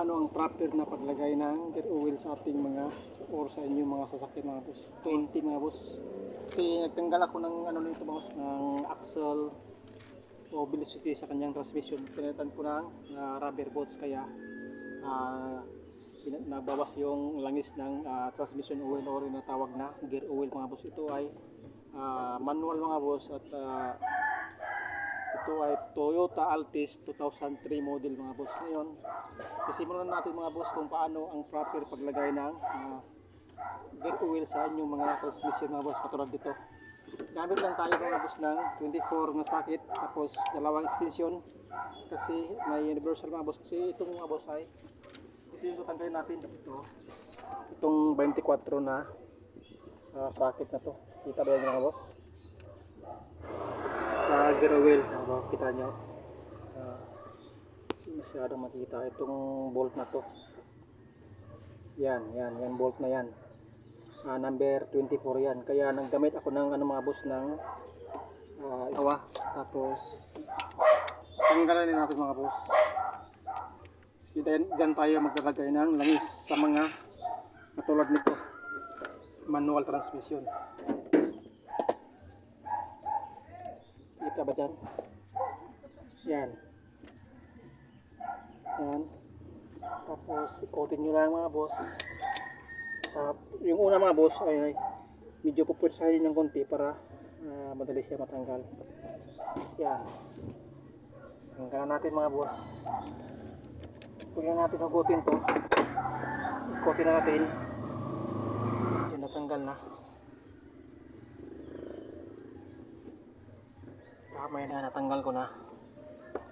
paano ang proper na paglagay ng gear oil sa ating mga or sa inyong mga sasakyan mga boss? 20 mga boss. Kasi nagtanggal ako ng ano nito boss ng axle. O velocity sa kanyang transmission. Pinalitan ko ng ah, rubber bolts. Kaya pina- nabawas yung langis ng ah, transmission oil or yung natawag na gear oil mga boss. Ito ay ah, manual mga boss. At ah, ito ay Toyota Altis 2003 model mga boss. Ngayon, isimulan natin mga boss kung paano ang proper paglagay ng ah, gear oil sa inyong mga transmission mga boss katulad dito. Gamit lang tayo mga boss ng 24 na sakit tapos dalawang extension kasi may universal mga boss kasi itong mga boss ay ito yung tatanggalin natin ito itong 24 na ah, sakit na to kita ba yan mga boss sa gear oil ano, kita nyo. Ah, hindi masyadong makita itong bolt na to. Yan yan yan bolt na yan. Ah, number 24 yan. Kaya naggamit ako ng ano mga boss ng uh, awa. tapos tanggalan din natin mga boss. Kasi dyan, dyan tayo maglalagay ng langis sa mga katulad nito. Manual transmission Kita ba dyan? Yan. Yan. Tapos ikotin nyo lang mga boss. Sa, yung una mga boss ay, ay medyo pupwersahin ng konti para ah, madali siya matanggal. Yan. Tanggalan natin mga boss. Huwag na natin hugutin to. Ikotin na natin. Yan natanggal na. Yun na, natanggal ko na.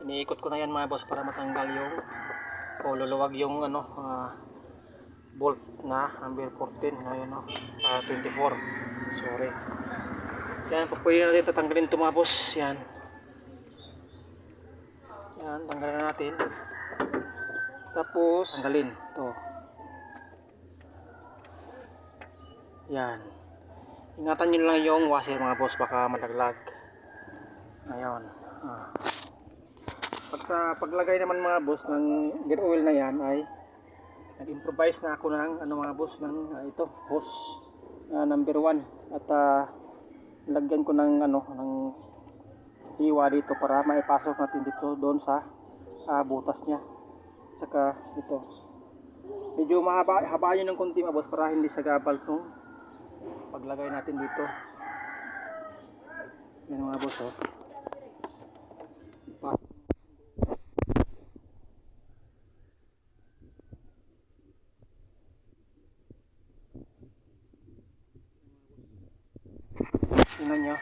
Iniikot ko na yan mga boss para matanggal yung o luluwag yung ano ah, bolt na number 14 ngayon no? Ah, 24 sorry. Yan papuyin natin tatanggalin ito mga boss. Yan. Yan tanggalin na natin. Tapos tanggalin. to. Yan. Ingatan nyo lang yung washer mga boss baka malaglag Ngayon. Ah. Sa paglagay naman mga boss ng gear oil na yan ay nag-improvise na ako ng ano mga boss ng ah, ito hose ah, number 1 at ah, lagyan ko ng ano ng hiwa dito para maipasok natin dito doon sa ah, butas niya. Saka ito. Medyo mahaba habaan nyo ng konti mga boss para hindi sagabal nung paglagay natin dito. Yan mga boss oh Pa- Tingnan nyo.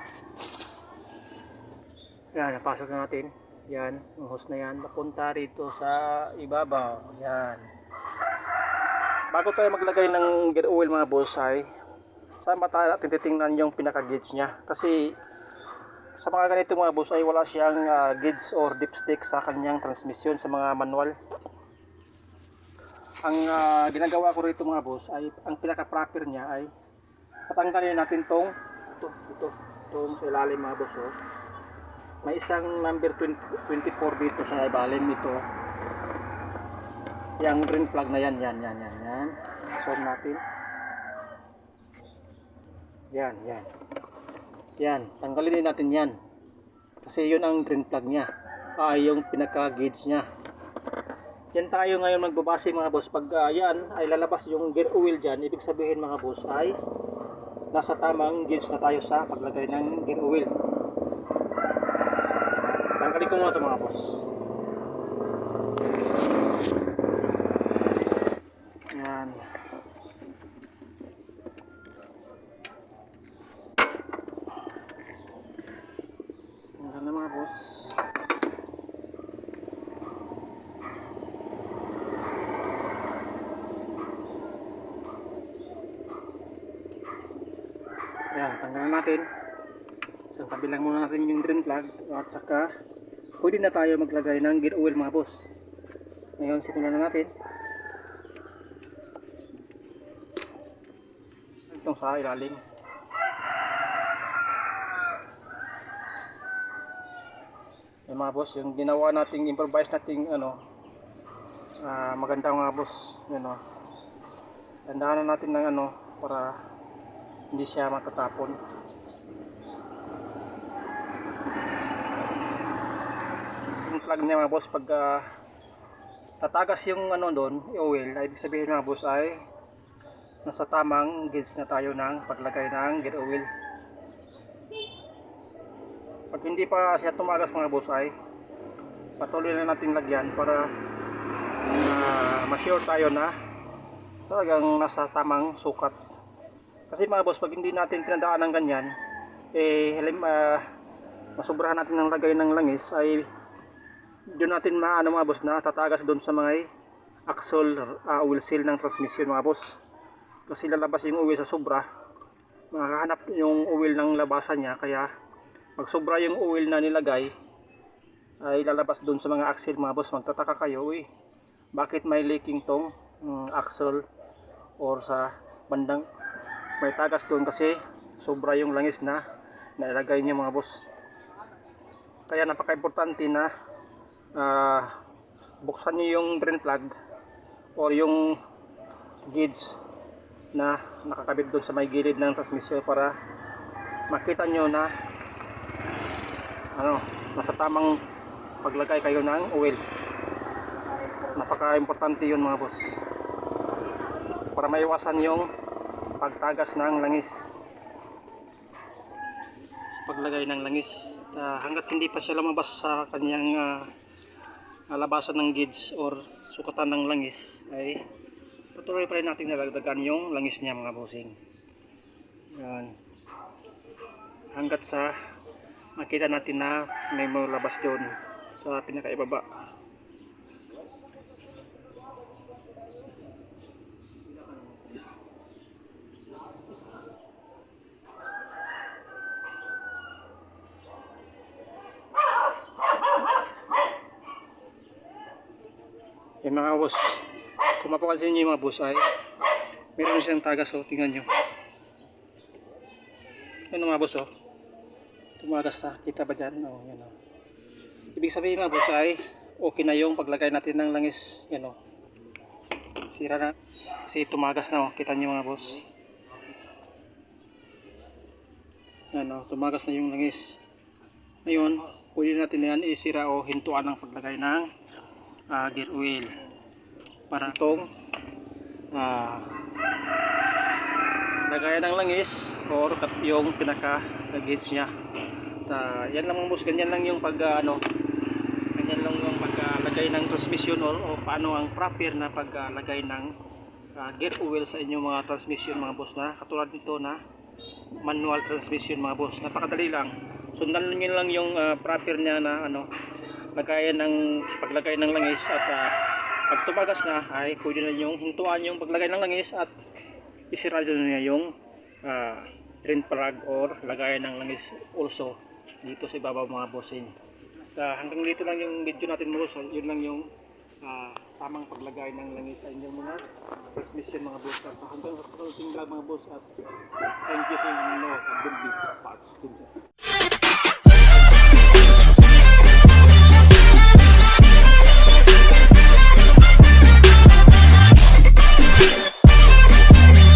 Yan, napasok na natin. Yan, yung hose na yan. Papunta rito sa ibabaw. Yan. Bago tayo maglagay ng gear oil mga boss ay saan ba tayo natin titingnan yung pinaka-gauge niya? Kasi sa mga ganito mga boss ay wala siyang ah, gauge or dipstick sa kanyang transmission sa mga manual. Ang ah, ginagawa ko rito mga boss ay ang pinaka-proper niya ay patanggalin natin tong ito, ito, itong sa ilalim mga boss oh. May isang number 20, 24 dito sa ilalim nito. Yang green flag na yan, yan, yan, yan, yan. Zoom natin. Yan, yan. Yan, tanggalin din natin yan. Kasi yun ang green flag niya. Ah, yung pinaka-gauge niya. Yan tayo ngayon magbabase mga boss. Pag ah, yan ay lalabas yung gear oil dyan, ibig sabihin mga boss ay nasa tamang gauge na tayo sa paglagay ng gear oil. Tanggalin ko muna ito mga boss. Yan. Tanggal na mga boss. Yan, tanggalan natin. So, kabilang muna natin yung drain plug at saka pwede na tayo maglagay ng gear oil mga boss. Ngayon, simulan na natin. Itong sa ilalim. Yan mga boss, yung ginawa nating improvise nating ano Ah, maganda mga boss. Yan o. Tandaan natin ng ano para hindi siya matatapon. Plug niya mga boss pag ah, tatagas yung ano doon, oil, ay ibig sabihin mga boss ay nasa tamang gauge na tayo ng paglagay ng gear oil. Pag hindi pa siya tumagas mga boss ay patuloy na natin lagyan para uh, ma-sure tayo na talagang nasa tamang sukat. Kasi mga boss, pag hindi natin pinadaan ng ganyan, eh, halim, ah, masubrahan natin ng lagay ng langis ay doon natin maano mga boss na tatagas doon sa mga axle uh, oil seal ng transmission mga boss. Kasi lalabas yung oil sa sobra, makahanap yung oil ng labasan niya kaya pag sobra yung oil na nilagay ay lalabas doon sa mga axle mga boss. Magtataka kayo eh bakit may leaking tong mm, axle or sa bandang may tagas doon kasi sobra yung langis na nailagay niya mga boss. Kaya napaka-importante na ah, buksan niyo yung drain plug or yung gauge na nakakabit doon sa may gilid ng transmission para makita nyo na ano, nasa tamang paglagay kayo ng oil. Napaka-importante yun mga boss. Para maiwasan yung pagtagas ng langis. Sa paglagay ng langis Ah, hanggat hindi pa siya lumabas sa kanyang ah, labasan ng gauge or sukatan ng langis ay patuloy pa rin natin nalagdagan yung langis niya mga bossing. Yan. Hanggat sa makita natin na may malabas doon sa pinakaibaba Yung mga boss, kung mapapansin nyo yung mga boss ay meron siyang tagas oh, tingnan nyo. Yan mga boss oh. Tumagas na, kita ba dyan? Oh, yan oh. Ibig sabihin mga boss ay okay na yung paglagay natin ng langis. Yan oh. Sira na. Kasi tumagas na oh, kita nyo mga boss. Yan oh, tumagas na yung langis. Ngayon, pwede natin na yan isira o hintuan ng paglagay ng uh, gear oil para itong uh, lagayan ng langis or yung pinaka gauge niya. At uh, yan lang boss ganyan lang yung pag uh, ano ganyan lang yung paglagay ng transmission or, o paano ang proper na paglagay ng uh, gear oil sa inyong mga transmission mga boss na. Katulad nito na manual transmission mga boss napakadali lang. Sundan nyo lang yung uh, proper niya na ano lagayan ng paglagay ng langis at ah, pag tumagas na ay pwede na yung hintuan yung paglagay ng langis at isira din niya yung ah, drain plug or lagayan ng langis also dito sa ibabaw mga bossing. At, ah, hanggang dito lang yung video natin mga boss. Yun lang yung ah, tamang paglagay ng langis sa inyong mga transmission mga boss. At hanggang sa pagkating vlog mga boss at thank you sa inyo at good parts. Chin-chin.